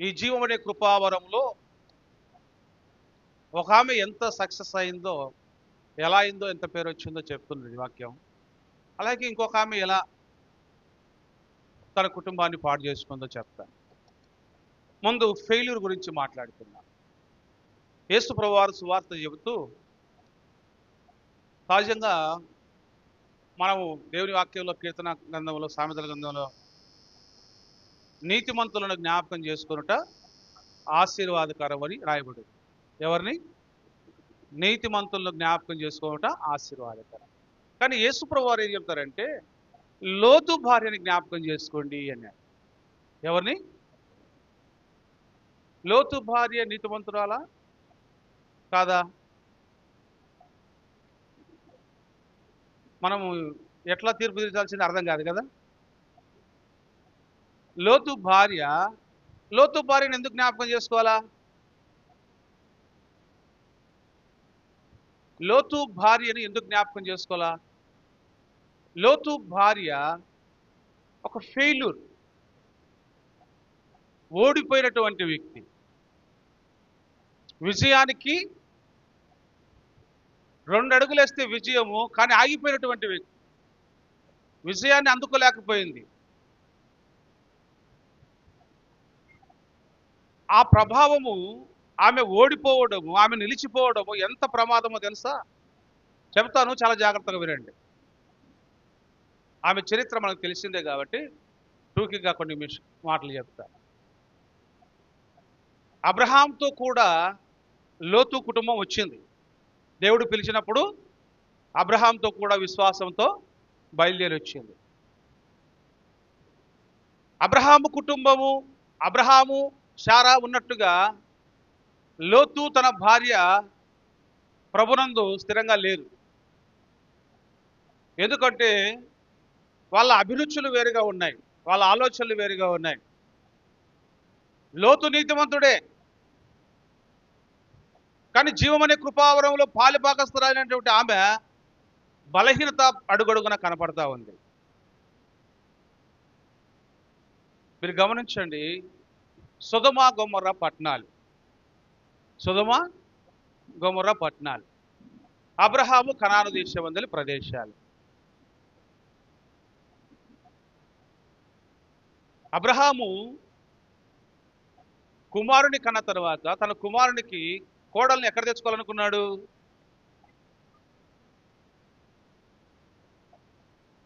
ఈ జీవం కృపావరంలో ఒక ఆమె ఎంత సక్సెస్ అయిందో ఎలా అయిందో ఎంత పేరు వచ్చిందో చెప్తున్నది వాక్యం. అలాగే ఇంకొక ఆమె ఎలా తన కుటుంబాన్ని పాడు చేసుకుందో చెప్తాను. ముందు ఫెయిల్యూర్ గురించి మాట్లాడుతున్నాను యేసు ప్రభువారు సువార్త చెబుతూ సహజంగా మనము దేవుని వాక్యంలో కీర్తన గ్రంథంలో సామెతల గ్రంథంలో నీతిమంతులను జ్ఞాపకం చేసుకొనుట ఆశీర్వాదకరం అని రాయబడింది. ఎవరిని? నీతిమంతులను జ్ఞాపకం చేసుకోవట ఆశీర్వాదకరం. కానీ యేసుప్రభు వారు ఏం చెప్తారంటే లోతు భార్యని జ్ఞాపకం చేసుకోండి అన్నారు. ఎవరిని? లోతు భార్య నీతిమంతురాలా? కాదా? మనం ఎట్లా తీర్పు తీర్చాల్సింది అర్థం కాదు కదా? లోతు భార్య లోతు భార్యను ఎందుకు జ్ఞాపకం చేసుకోవాలా? లోతు భార్యని ఎందుకు జ్ఞాపకం చేసుకోవాలా? లోతు భార్య ఒక ఫెయిల్యూర్ ఓడిపోయినటువంటి వ్యక్తి. విజయానికి రెండు అడుగులేస్తే విజయము కానీ ఆగిపోయినటువంటి వ్యక్తి. విజయాన్ని అందుకోలేకపోయింది. ఆ ప్రభావము ఆమె ఓడిపోవడము ఆమె నిలిచిపోవడము ఎంత ప్రమాదమో తెలుసా? చెప్తాను చాలా జాగ్రత్తగా వినండి. ఆమె చరిత్ర మనకు తెలిసిందే కాబట్టి టూకిగా కొన్ని మాటలు చెప్తా. అబ్రహాంతో కూడా లోతు కుటుంబం వచ్చింది. దేవుడు పిలిచినప్పుడు అబ్రహాంతో కూడా విశ్వాసంతో బయలుదేరి వచ్చింది. అబ్రహాము కుటుంబము అబ్రహాము శారా ఉన్నట్టుగా లోతు తన భార్య ప్రభునందు స్థిరంగా లేరు ఎందుకంటే వాళ్ళ అభిరుచులు వేరుగా ఉన్నాయి వాళ్ళ ఆలోచనలు వేరుగా ఉన్నాయి. లోతు నీతివంతుడే కానీ జీవమనే కృపావరంలో పాలిపాకస్తురాలైనటువంటి ఆమె బలహీనత అడుగడుగున కనపడతా ఉంది. మీరు గమనించండి సుధమ గొమ్మర్ర పట్నాలు. సుధమ గొమ్మర్ర పట్నాలు. అబ్రహాము కనాను దేశమందలి ప్రదేశాలు. అబ్రహాము కుమారుని కన్న తర్వాత తన కుమారునికి కోడల్ని ఎక్కడ తెచ్చుకోవాలనుకున్నాడు?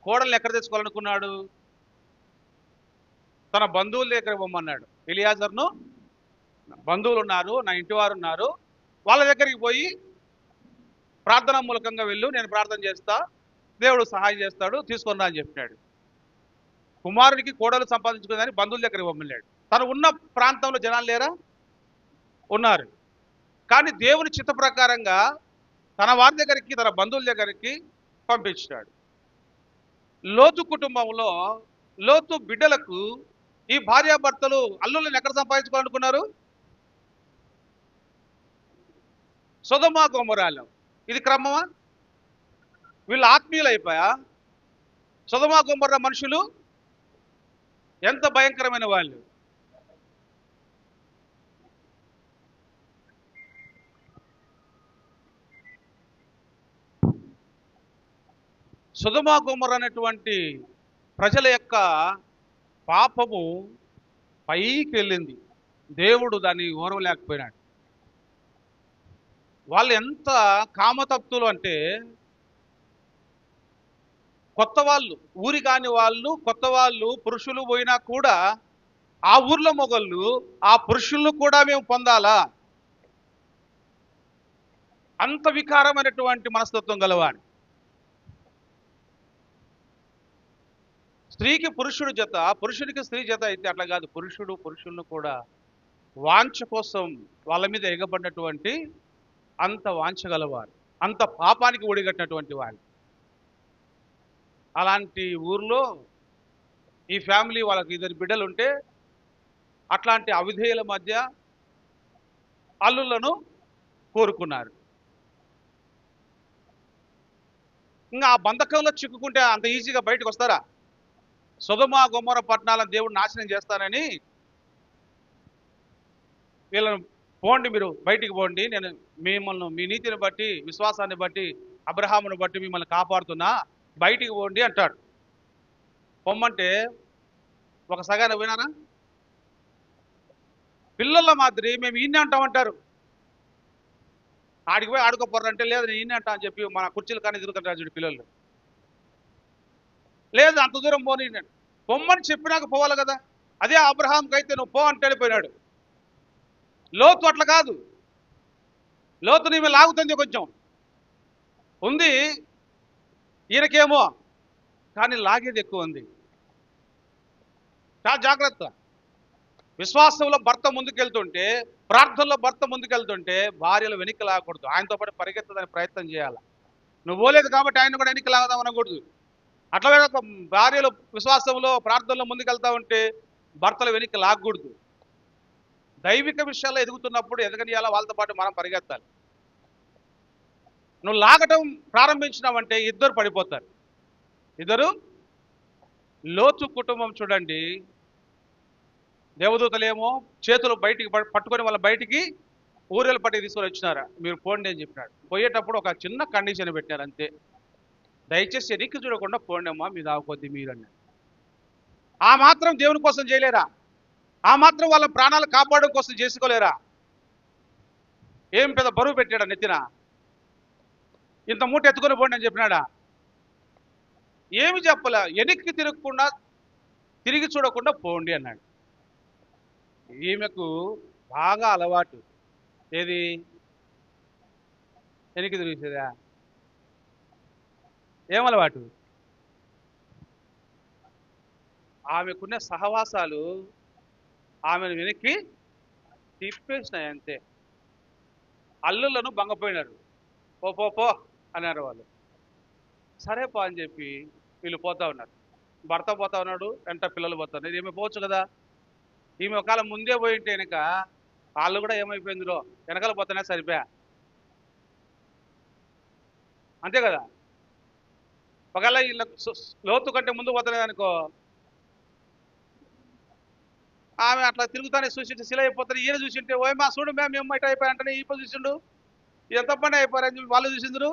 కోడల్ని ఎక్కడ తెచ్చుకోవాలనుకున్నాడు? తన బంధువుల దగ్గర ఇవ్వమన్నాడు ఎలియాజర్ను బంధువులు ఉన్నారు నా ఇంటి వారు ఉన్నారు వాళ్ళ దగ్గరికి పోయి ప్రార్థన మూలకంగా వెళ్ళు నేను ప్రార్థన చేస్తా దేవుడు సహాయం చేస్తాడు తీసుకున్నా అని చెప్పినాడు. కుమారుడికి కోడలు సంపాదించుకుందని బంధువుల దగ్గర ఇవ్వమన్నాడు తను ఉన్న ప్రాంతంలో జనాలు లేరా? ఉన్నారు. కానీ దేవుని చిత్త ప్రకారంగా తన వారి దగ్గరికి తన బంధువుల దగ్గరికి పంపించాడు లోతు కుటుంబంలో లోతు బిడ్డలకు ఈ భార్యాభర్తలు అల్లులను ఎక్కడ సంపాదించుకోవాలనుకున్నారు? సుధమా గోమరాలం ఇది క్రమమా? వీళ్ళు ఆత్మీయులు అయిపోయా సుధమా గోమర్ర మనుషులు ఎంత భయంకరమైన వాళ్ళు. సుధమా గుమర్ అనేటువంటి ప్రజల యొక్క పాపము పైకి వెళ్ళింది దేవుడు దాన్ని ఓర్వలేకపోయినాడు వాళ్ళు ఎంత కామతప్తులు అంటే కొత్త వాళ్ళు ఊరి కాని వాళ్ళు కొత్త వాళ్ళు పురుషులు పోయినా కూడా ఆ ఊర్లో మొగళ్ళు ఆ పురుషులను కూడా మేము పొందాలా? అంత వికారమైనటువంటి మనస్తత్వం గలవాడు. స్త్రీకి పురుషుడు జత పురుషుడికి స్త్రీ జత అయితే అట్లా కాదు. పురుషుడు పురుషులను కూడా వాంఛ కోసం వాళ్ళ మీద ఎగబడినటువంటి అంత వాంఛగలవారు అంత పాపానికి ఒడిగట్టినటువంటి వాళ్ళు అలాంటి ఊర్లో ఈ ఫ్యామిలీ వాళ్ళకి ఇద్దరు బిడ్డలు ఉంటే అట్లాంటి అవిధేయుల మధ్య అల్లులను కోరుకున్నారు. ఇంకా ఆ బంధకంలో చిక్కుకుంటే అంత ఈజీగా బయటకు వస్తారా? సుధమ గుమ్మర పట్టణాలను దేవుడు నాశనం చేస్తానని వీళ్ళను పోండి మీరు బయటికి పోండి. నేను మిమ్మల్ని మీ నీతిని బట్టి విశ్వాసాన్ని బట్టి అబ్రహామును బట్టి మిమ్మల్ని కాపాడుతున్నా. బయటికి పోండి అంటాడు. పొమ్మంటే ఒక సగాన వినానా? పిల్లల మాదిరి మేము ఈయన్ని అంటామంటారు ఆడికి పోయి ఆడుకోపోరంటే లేదు నేను ఈయన్ని అంటా అని చెప్పి మన కుర్చీలు కానీ తిరుగుతుంటారు చూడు పిల్లలు. లేదు అంత దూరం పోనీ పొమ్మని చెప్పినాక పోవాలి కదా. అదే అబ్రహాంకి అయితే నువ్వు పో అంటే పోయినాడు. లోతు అట్లా కాదు. లోతు నీ మీద లాగుతుంది కొంచెం. ఉంది. ఈయనకేమో. కానీ లాగేది ఎక్కువ ఉంది. చాలా జాగ్రత్త. విశ్వాసంలో భర్త ముందుకెళ్తుంటే ప్రార్థనలో భర్త ముందుకెళ్తుంటే భార్యలు వెనక్కి లాగకూడదు. ఆయనతో పాటు పరిగెత్తడానికి ప్రయత్నం చేయాలి. నువ్వు పోలేదు కాబట్టి ఆయన కూడా వెనక్కి లాగదాం అనకూడదు. అట్లా ఒక భార్యలు విశ్వాసంలో ప్రార్థనలో ముందుకెళ్తా ఉంటే భర్తలు వెనక్కి లాగకూడదు. దైవిక విషయాల్లో ఎదుగుతున్నప్పుడు ఎదగనియాల వాళ్ళతో పాటు మనం పరిగెత్తాలి. నువ్వు లాగటం ప్రారంభించినావంటే ఇద్దరు పడిపోతారు. ఇద్దరు? లోతు కుటుంబం చూడండి. దేవదూతలేమో చేతులు బయటికి పట్టుకొని వాళ్ళ బయటికి ఊరేలు పట్టి తీసుకొని వచ్చినారా? మీరు పోండి అని చెప్పినాడు. పోయేటప్పుడు ఒక చిన్న కండిషన్ పెట్టినారు అంతే. దయచేసి ఎనికి చూడకుండా పోండమ్మా మీ దాకొద్ది మీరు అన్నారు ఆ మాత్రం దేవుని కోసం చేయలేరా? ఆ మాత్రం వాళ్ళ ప్రాణాలు కాపాడడం కోసం చేసుకోలేరా? ఏం పెద్ద బరువు పెట్టాడా నెత్తిన? ఇంత మూట ఎత్తుకొని పోండి అని చెప్పినాడా? ఏమి చెప్పలే? వెనక్కి తిరగకుండా తిరిగి చూడకుండా పోండి అన్నాడు. ఈమెకు బాగా అలవాటు. ఏది? వెనక్కి తిరిగిసేదా ఏం అలవాటు? ఆమెకున్న సహవాసాలు ఆమెను వెనక్కి తిప్పేసినాయి అంతే. అల్లులను భంగపోయినారు. పో పో పో అన్నారు వాళ్ళు. సరే పో అని చెప్పి వీళ్ళు పోతా ఉన్నారు. భర్త పోతా ఉన్నాడు వెంట పిల్లలు పోతున్నారు ఈమె పోవచ్చు కదా? ఈమె ఒకవేళ ముందే పోయి ఉంటే వెనక వాళ్ళు కూడా ఏమైపోయిందిరో? వెనకాల పోతానే సరిపోయా? అంతే కదా? ఒకవేళ వీళ్ళకు లోతు కంటే ముందు పోతున్నాయి అనుకో ఆమె అట్లా తిరుగుతానే చూసింటే శిల అయిపోతారు ఈయన చూసింటే ఓ మా చూడు మేము మేము ఇట్లా అయిపోయాయంటే ఈ చూసిండు? ఎంత పని అయిపోయారని చెప్పి వాళ్ళు చూసిందరు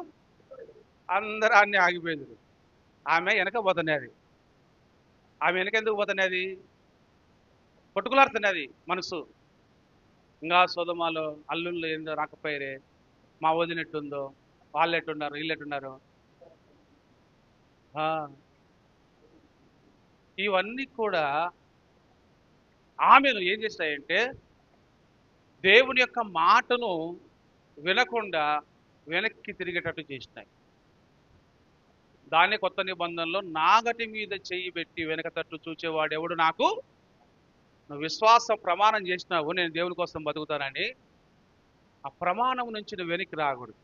అందరూ అన్ని ఆగిపోయింది ఆమె వెనక పోతున్నది ఆమె వెనక ఎందుకు పోతున్నది కొట్టుకులాడుతున్నది మనసు. ఇంకా సోదమాలో అల్లుళ్ళు ఏందో రాకపోయారే మా వదిన వాళ్ళు ఎట్టున్నారు వీళ్ళు ఎట్టున్నారు ఇవన్నీ కూడా ఆమెను ఏం చేస్తాయంటే దేవుని యొక్క మాటను వినకుండా వెనక్కి తిరిగేటట్టు చేసినాయి. దాన్ని కొత్త నిబంధనలో నాగటి మీద చేయి పెట్టి వెనక తట్టు చూచేవాడు ఎవడు నాకు? నువ్వు విశ్వాస ప్రమాణం చేసినావు నేను దేవుని కోసం బతుకుతానని. ఆ ప్రమాణం నుంచి నువ్వు వెనక్కి రాకూడదు.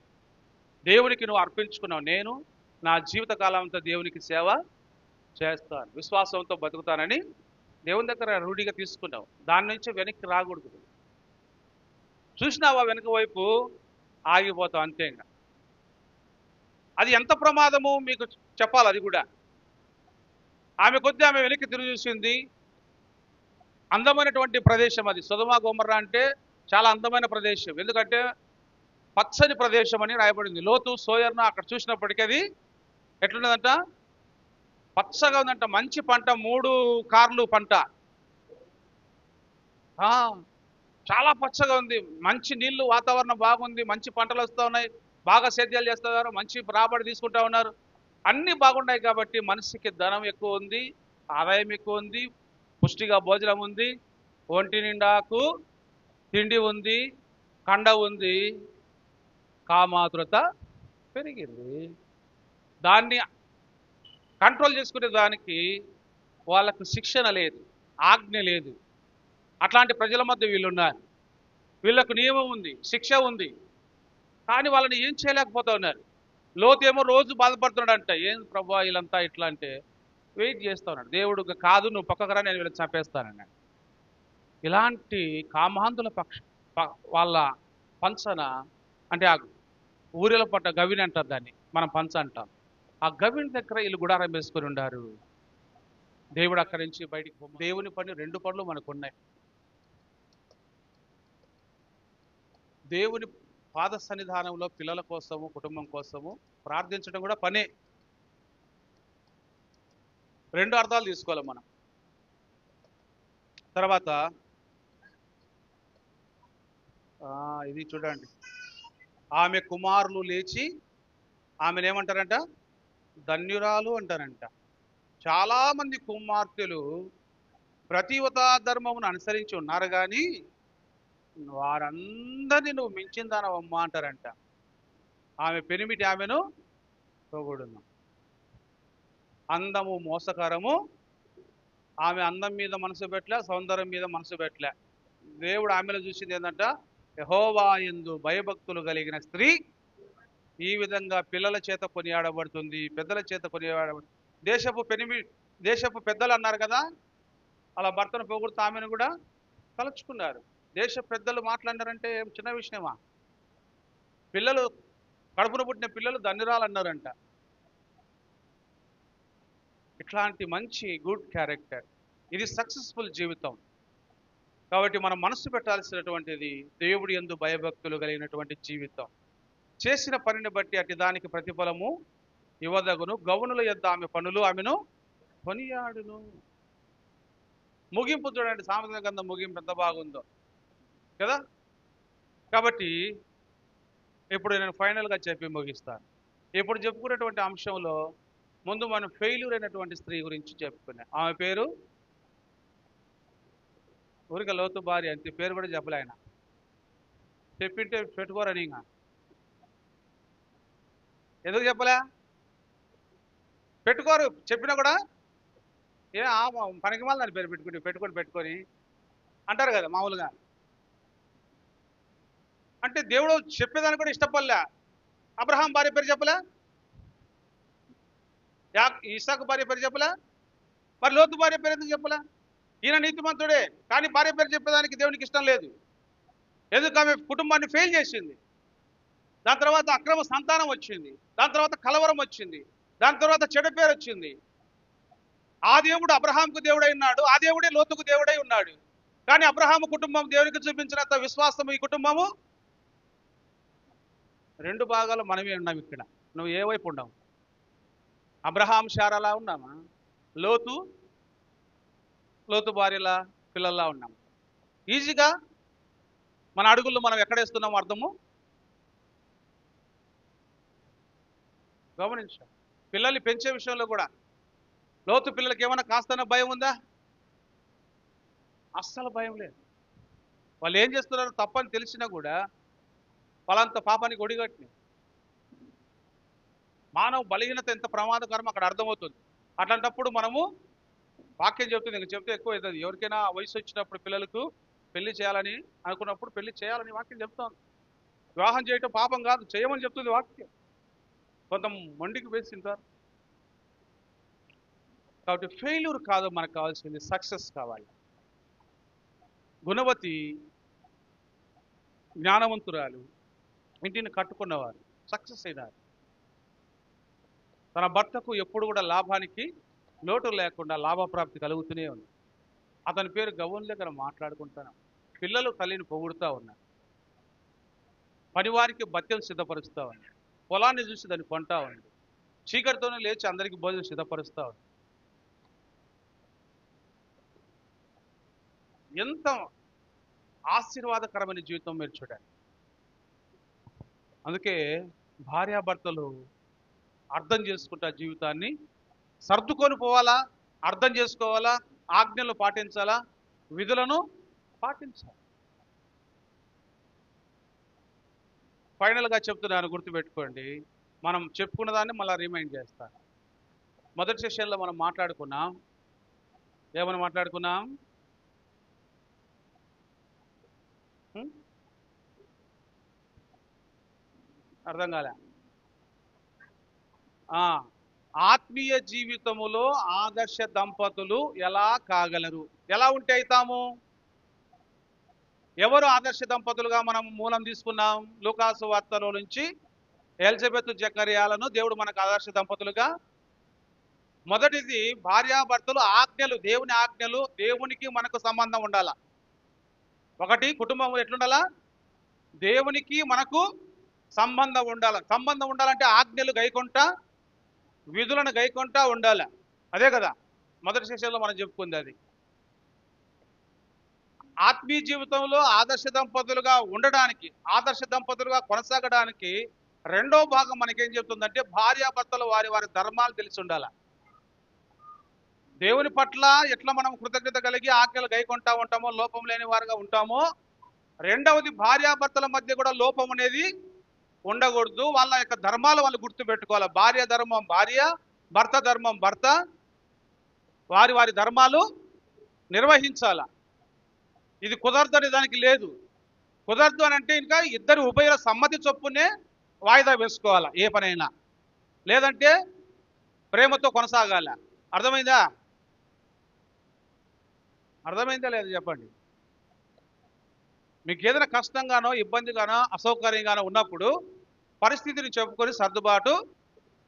దేవునికి నువ్వు అర్పించుకున్నావు నేను నా జీవితకాలం అంతా దేవునికి సేవ చేస్తాను. విశ్వాసంతో బతుకుతానని దేవుని దగ్గర రూఢిగా తీసుకున్నావు. దాని నుంచి వెనక్కి రాకూడదు. చూసినావా వెనక వైపు? ఆగిపోతావు అంతే ఇంకా. అది ఎంత ప్రమాదము మీకు చెప్పాలి అది కూడా. ఆమె కొద్ది ఆమె వెనక్కి తిరిగి చూసింది. అందమైనటువంటి ప్రదేశం అది. సుధమా గోమర్రా అంటే చాలా అందమైన ప్రదేశం. ఎందుకంటే పచ్చని ప్రదేశం అని రాయబడింది. లోతు సోయర్న అక్కడ చూసినప్పటికీ అది ఎట్లున్నదంట? పచ్చగా ఉందంట. మంచి పంట మూడు కార్లు పంట. చాలా పచ్చగా ఉంది. మంచి నీళ్ళు వాతావరణం బాగుంది. మంచి పంటలు వస్తూ ఉన్నాయి. బాగా సేద్యాలు చేస్తున్నారు. మంచి రాబడి తీసుకుంటా ఉన్నారు. అన్నీ బాగున్నాయి కాబట్టి మనిషికి ధనం ఎక్కువ ఉంది ఆదాయం ఎక్కువ ఉంది పుష్టిగా భోజనం ఉంది ఒంటి నిండాకు తిండి ఉంది కండ ఉంది. కామాతురత పెరిగింది. దాన్ని కంట్రోల్ చేసుకునే దానికి వాళ్ళకు శిక్షణ లేదు ఆజ్ఞ లేదు. అట్లాంటి ప్రజల మధ్య వీళ్ళు ఉన్నారు వీళ్ళకు నియమం ఉంది శిక్ష ఉంది. కానీ వాళ్ళని ఏం చేయలేకపోతా ఉన్నారు లోతేమో రోజు బాధపడుతున్నాడంట ఏం ప్రభా వీళ్ళంతా ఇట్లా అంటే వెయిట్ చేస్తా ఉన్నాడు. దేవుడు కాదు నువ్వు పక్కకు రా నేను వీళ్ళని చంపేస్తానన్నాడు. ఇలాంటి కామాంధుల పక్ష వాళ్ళ పంచన అంటే ఆ ఊరిలో పట్ట గవిని అంటారు దాన్ని మనం పంచ అంటాం. ఆ గవిని దగ్గర వీళ్ళు గుడారం వేసుకొని ఉండారు. దేవుడు అక్కడి నుంచి బయటికి దేవుని పని రెండు పనులు మనకు ఉన్నాయి దేవుని పాద సన్నిధానంలో పిల్లల కోసము కుటుంబం కోసము ప్రార్థించడం కూడా పనే. రెండు అర్థాలు తీసుకోవాలి మనం. తర్వాత ఆ, ఇది చూడండి. ఆమె కుమారులు లేచి ఆమెను ఏమంటారంట ధన్యురాలు అంటారంట. చాలామంది కుమార్తెలు ప్రతివతా ధర్మమును అనుసరించి ఉన్నారు కానీ వారందరినీ నువ్వు మించిందానవమ్మా అంటారంట. ఆమె పెనిమిటి ఆమెను పోగొడును అందము మోసకరము. ఆమె అందం మీద మనసు పెట్టలే సౌందర్యం మీద మనసు పెట్టలే. దేవుడు ఆమెలో చూసింది ఏంటంట యహోవా ఎందు భయభక్తులు కలిగిన స్త్రీ ఈ విధంగా పిల్లల చేత కొనియాడబడుతుంది పెద్దల చేత కొనియాడబడుతుంది. దేశపు పెనిమి దేశపు పెద్దలు అన్నారు కదా అలా భర్తను పోగొడుతూ ఆమెను కూడా తలుచుకున్నారు. దేశ పెద్దలు మాట్లాడినారంటే ఏం చిన్న విషయమా? పిల్లలు కడుపున పుట్టిన పిల్లలు ధన్యురాలు అన్నారంట ఇట్లాంటి మంచి గుడ్ క్యారెక్టర్. ఇది సక్సెస్ఫుల్ జీవితం. కాబట్టి మనం మనసు పెట్టాల్సినటువంటిది దేవుడి ఎందు భయభక్తులు కలిగినటువంటి జీవితం. చేసిన పనిని బట్టి అటు దానికి ప్రతిఫలము ఇవ్వదగును. గౌనుల యొద్ద ఆమె పనులు ఆమెను కొనియాడును. ముగింపు చూడండి సామెతల గంధం ముగింపు ఎంత బాగుందో. కదా? కాబట్టి ఇప్పుడు నేను ఫైనల్గా చెప్పి ముగిస్తాను. ఇప్పుడు చెప్పుకునేటువంటి అంశంలో ముందు మనం ఫెయిల్యూర్ అయినటువంటి స్త్రీ గురించి చెప్పుకున్నాం. ఆమె పేరు? ఊరిక లోతు భార్య అంతే పేరు కూడా చెప్పలే ఆయన చెప్పింటే పెట్టుకోరని ఇంకా ఎందుకు చెప్పలే? పెట్టుకోరు చెప్పినా కూడా ఏ ఆ పనికి మళ్ళీ దాని పేరు పెట్టుకుని పెట్టుకొని పెట్టుకొని అంటారు కదా మామూలుగా. అంటే దేవుడు చెప్పేదాన్ని కూడా ఇష్టపడలే. అబ్రహాం భార్య పేరు చెప్పలే? యా ఇసాకు భార్య పేరు చెప్పలే? మరి లోతు భార్య పేరు ఎందుకు చెప్పలే? ఈయన నీతిమంతుడే కానీ భార్య పేరు చెప్పేదానికి దేవునికి ఇష్టం లేదు. ఎందుకు ఆమె కుటుంబాన్ని ఫెయిల్ చేసింది? దాని తర్వాత అక్రమ సంతానం వచ్చింది. దాని తర్వాత కలవరం వచ్చింది. దాని తర్వాత చెడు పేరు వచ్చింది. ఆ దేవుడు అబ్రహాంకు దేవుడై ఉన్నాడు. ఆ దేవుడే లోతుకు దేవుడై ఉన్నాడు. కానీ అబ్రహాము కుటుంబం దేవునికి చూపించినంత విశ్వాసం ఈ కుటుంబము? రెండు భాగాలు మనమే ఉన్నాం ఇక్కడ. నువ్వు ఏ వైపు ఉన్నావు? అబ్రహాం షారలా ఉన్నామా? లోతు? లోతు భార్యలా పిల్లల్లా ఉన్నాము ఈజీగా మన అడుగుల్లో మనం ఎక్కడేస్తున్నాం అర్థము? గమనించాం పిల్లల్ని పెంచే విషయంలో కూడా. లోతు పిల్లలకి ఏమైనా కాస్తన భయం ఉందా? అస్సలు భయం లేదు. వాళ్ళు ఏం చేస్తున్నారో తప్పని తెలిసినా కూడా వాళ్ళంత పాపానికి ఒడిగట్టిన మానవ బలహీనత ఎంత ప్రమాదకరం అక్కడ అర్థమవుతుంది. అట్లాంటప్పుడు మనము వాక్యం చెప్తుంది ఇంకా చెప్తే ఎక్కువ అవుతుంది. ఎవరికైనా వయసు వచ్చినప్పుడు పిల్లలకు పెళ్ళి చేయాలని అనుకున్నప్పుడు పెళ్ళి చేయాలని వాక్యం చెప్తాను వివాహం చేయటం పాపం కాదు చేయమని చెప్తుంది వాక్యం. కొంత మొండికి వేసింటారు కాబట్టి ఫెయిల్యూర్ కాదు మనకు కావాల్సింది సక్సెస్ కావాలి. గుణవతి జ్ఞానవంతురాలు ఇంటిని కట్టుకున్నవారు సక్సెస్ అయినారు. తన భర్తకు ఎప్పుడు కూడా లాభానికి లోటు లేకుండా లాభప్రాప్తి కలుగుతూనే ఉంది. అతని పేరు గౌన్ దగ్గర మాట్లాడుకుంటాను పిల్లలు తల్లిని పొగుడుతూ ఉన్నారు. పనివారికి బత్యలు సిద్ధపరుస్తూ ఉన్నారు. పొలాన్ని చూసి దాన్ని కొంటా ఉంది చీకటితోనే లేచి అందరికీ భోజనం సిద్ధపరుస్తూ ఉంది ఎంత ఆశీర్వాదకరమైన జీవితం మీరు చూడండి. అందుకే భార్యాభర్తలు అర్థం చేసుకుంటా జీవితాన్ని. సర్దుకొని పోవాలా? అర్థం చేసుకోవాలా? ఆజ్ఞలు పాటించాలా? విధులను పాటించాలి. ఫైనల్గా చెప్తున్నాను గుర్తుపెట్టుకోండి. మనం చెప్పుకున్న దాన్ని మళ్ళీ రిమైండ్ చేస్తాను మొదటి సెషన్లో మనం మాట్లాడుకున్నాం. ఏమని మాట్లాడుకున్నాం? అర్థం కాలే. ఆత్మీయ జీవితములో ఆదర్శ దంపతులు ఎలా కాగలరు? ఎలా ఉంటే అవుతాము ఎవరు ఆదర్శ దంపతులుగా మనం మూలం తీసుకున్నాం? లూకాసు వార్తలో నుంచి ఎలిజబెత్ జకర్యాలను దేవుడు మనకు ఆదర్శ దంపతులుగా. మొదటిది భార్యాభర్తలు ఆజ్ఞలు దేవుని ఆజ్ఞలు దేవునికి మనకు సంబంధం ఉండాల. ఒకటి కుటుంబం ఎట్లుండాలా? దేవునికి మనకు సంబంధం ఉండాలి. సంబంధం ఉండాలంటే ఆజ్ఞలు గైకుంటా విధులను గైకుంటా ఉండాలి. అదే కదా? మొదటి సెషన్లో మనం చెప్పుకుంది అది. ఆత్మీయ జీవితంలో ఆదర్శ దంపతులుగా ఉండడానికి ఆదర్శ దంపతులుగా కొనసాగడానికి రెండో భాగం మనకేం చెప్తుందంటే భార్యాభర్తలు వారి వారి ధర్మాలు తెలిసి ఉండాలి. దేవుని పట్ల ఎట్లా మనం కృతజ్ఞత కలిగి ఆకలి గైకొంటా ఉంటామో లోపం లేని వారుగా ఉంటామో రెండవది భార్యాభర్తల మధ్య కూడా లోపం అనేది ఉండకూడదు. వాళ్ళ యొక్క ధర్మాలు వాళ్ళు గుర్తు పెట్టుకోవాలి. భార్య ధర్మం భార్య భర్త ధర్మం భర్త వారి వారి ధర్మాలు నిర్వహించాల. ఇది కుదరదని దానికి లేదు. కుదరదు అని అంటే ఇంకా ఇద్దరు ఉభయుల సమ్మతి చొప్పునే వాయిదా వేసుకోవాలా ఏ పనైనా. లేదంటే ప్రేమతో కొనసాగాల. అర్థమైందా? అర్థమైందా లేదు చెప్పండి? మీకు ఏదైనా కష్టంగానో ఇబ్బందిగానో అసౌకర్యంగానో ఉన్నప్పుడు పరిస్థితిని చెప్పుకొని సర్దుబాటు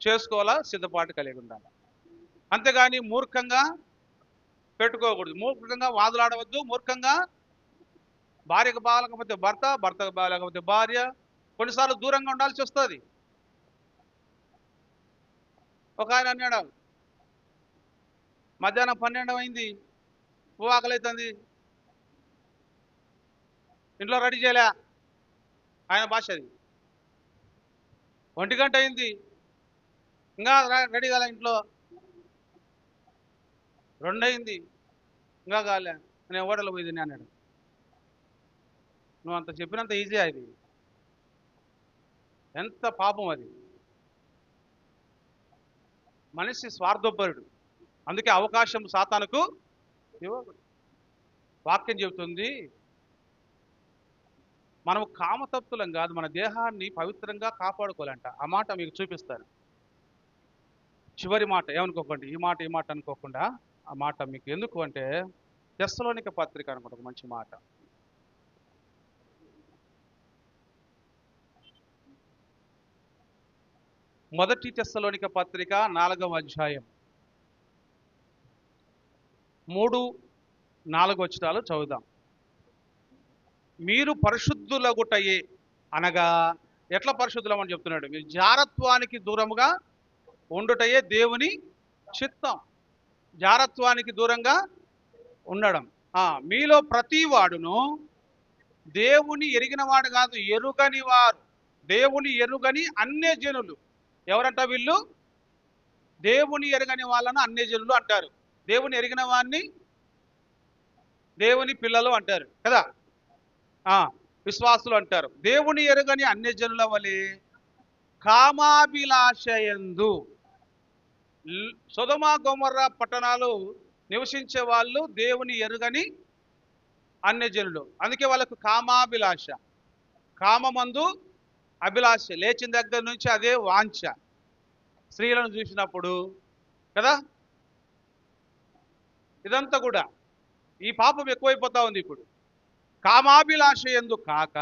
చేసుకోవాలా సిద్ధపాటు కలిగి ఉండాలి. అంతేగాని మూర్ఖంగా పెట్టుకోకూడదు. మూర్ఖంగా వాదులాడవద్దు మూర్ఖంగా భార్యకు బాగాలేకపోతే భర్త భర్తకు బాగాలేకపోతే భార్య. కొన్నిసార్లు దూరంగా ఉండాల్సి వస్తుంది. ఒక ఆయన అన్నాడు మధ్యాహ్నం పన్నెండు అయింది ఓ ఆకలి ఇంట్లో రెడీ చేయలే. ఆయన భాష అది. ఒంటి గంట అయింది ఇంకా రెడీ కాలే ఇంట్లో. రెండు అయింది ఇంకా కాలే. నేను హోటల్ పోయింది తిన్నా అన్నాడు. నువ్వు అంత చెప్పినంత ఈజీ అది ఎంత పాపం అది. మనిషి స్వార్థపరుడు. అందుకే అవకాశం సాతానుకు ఇవ్వకూడదు. వాక్యం చెబుతుంది మనం కామతత్తులం కాదు మన దేహాన్ని పవిత్రంగా కాపాడుకోవాలంట. ఆ మాట మీకు చూపిస్తాను. చివరి మాట ఏమనుకోకండి? ఈ మాట ఈ మాట అనుకోకుండా ఆ మాట మీకు ఎందుకు అంటే దశలోనిక పత్రిక అనుకుంటా మంచి మాట. మొదటి తెస్సలోనిక పత్రిక నాలుగవ అధ్యాయం. మూడు నాలుగు వచ్చినాలు చదువుదాం. మీరు పరిశుద్ధులగుటయే అనగా ఎట్లా పరిశుద్ధులమని చెప్తున్నాడు? మీరు జారత్వానికి దూరముగా ఉండుటయే దేవుని చిత్తం. జారత్వానికి దూరంగా ఉండడం. మీలో ప్రతి వాడును దేవుని ఎరిగిన వాడు కాదు ఎరుగని వారు దేవుని ఎరుగని అన్య జనులు. ఎవరంట వీళ్ళు? దేవుని ఎరగని వాళ్ళను అన్య జనులు అంటారు. దేవుని ఎరిగిన వాడిని దేవుని పిల్లలు అంటారు. కదా? విశ్వాసులు అంటారు. దేవుని ఎరుగని అన్యజనుల వలె కామాభిలాషయందు ల్- సొదమ పట్టణాలు నివసించే వాళ్ళు దేవుని ఎరుగని అన్యజనులు అందుకే వాళ్ళకు కామాభిలాష. కామమందు అభిలాష లేచిన దగ్గర నుంచి అదే వాంఛ. స్త్రీలను చూసినప్పుడు కదా? ఇదంతా కూడా ఈ పాపం ఎక్కువైపోతా ఉంది ఇప్పుడు. కామాభిలాష ఎందు కాక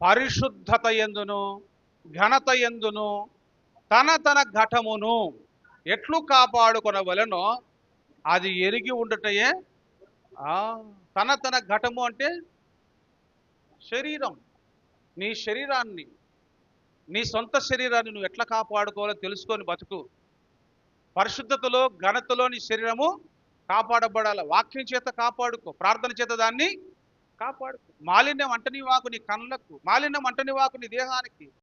పరిశుద్ధత ఎందును ఘనత ఎందును తన తన ఘటమును ఎట్లు కాపాడుకొనవలెనో అది ఎరిగి ఉండటయే ఆ, తన తన ఘటము అంటే శరీరం. నీ శరీరాన్ని నీ సొంత శరీరాన్ని నువ్వు ఎట్లా కాపాడుకోవాలో తెలుసుకొని బతుకు. పరిశుద్ధతలో ఘనతలో నీ శరీరము కాపాడబడాలి. వాక్యం చేత కాపాడుకో ప్రార్థన చేత దాన్ని కాపాడుకో. మాలిన్యం అంటని వాకు నీ కళ్ళకు మాలిన్యం అంటని వాకు నీ దేహానికి.